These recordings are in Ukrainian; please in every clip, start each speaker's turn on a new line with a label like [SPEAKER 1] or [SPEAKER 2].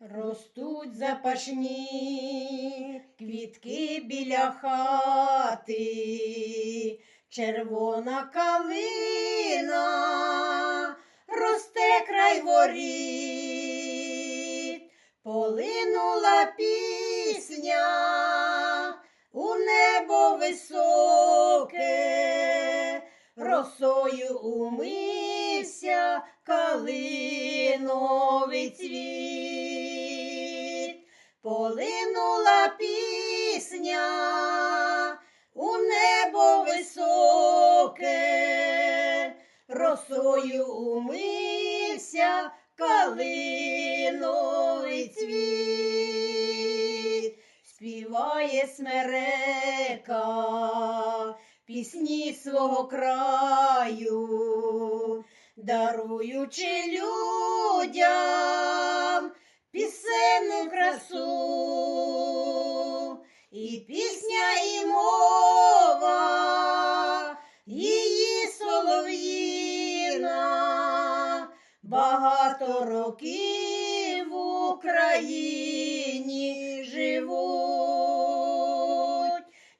[SPEAKER 1] Ростуть запашні квітки біля хати, червона калина росте край воріт, полинула пісня у небо високе, росою умився калиновий цвіт, полинула пісня у небо високе, росою умився калиновий цвіт, співає смерека пісні свого краю, даруючи людям пісенну красу, пісня, і мова, її солов'їна, багато років в Україні живуть,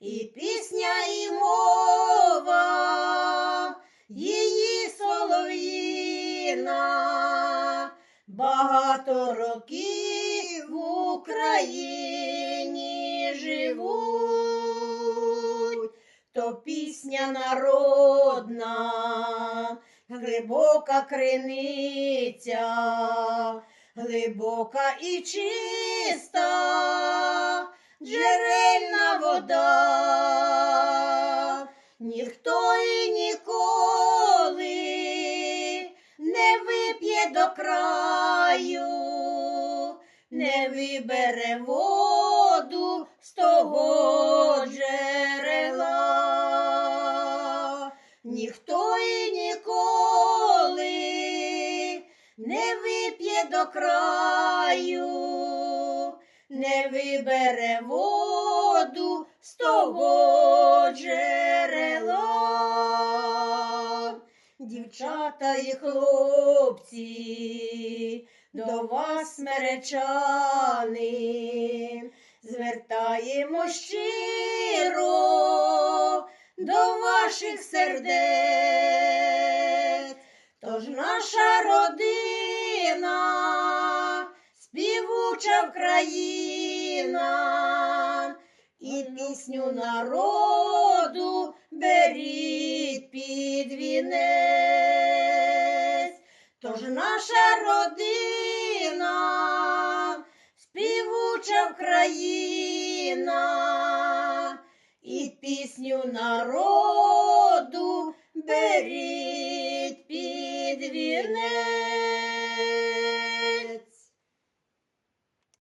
[SPEAKER 1] і пісня, і мова, її солов'їна, багато років в Україні живуть, то пісня народна, глибока криниця, глибока і чиста, джерельна вода. Ніхто і ніколи не вип'є до краю, не вибере воду з того джерела. Ніхто і ніколи не вип'є до краю, не вибере воду з того джерела. Дівчата і хлопці, до вас смеречани, звертаємо щиро до ваших сердець. Тож наша родина, співуча Вкраїна, і пісню народу беріть під вінець. Тож наша родина, співуча Україна, і пісню народу беріть.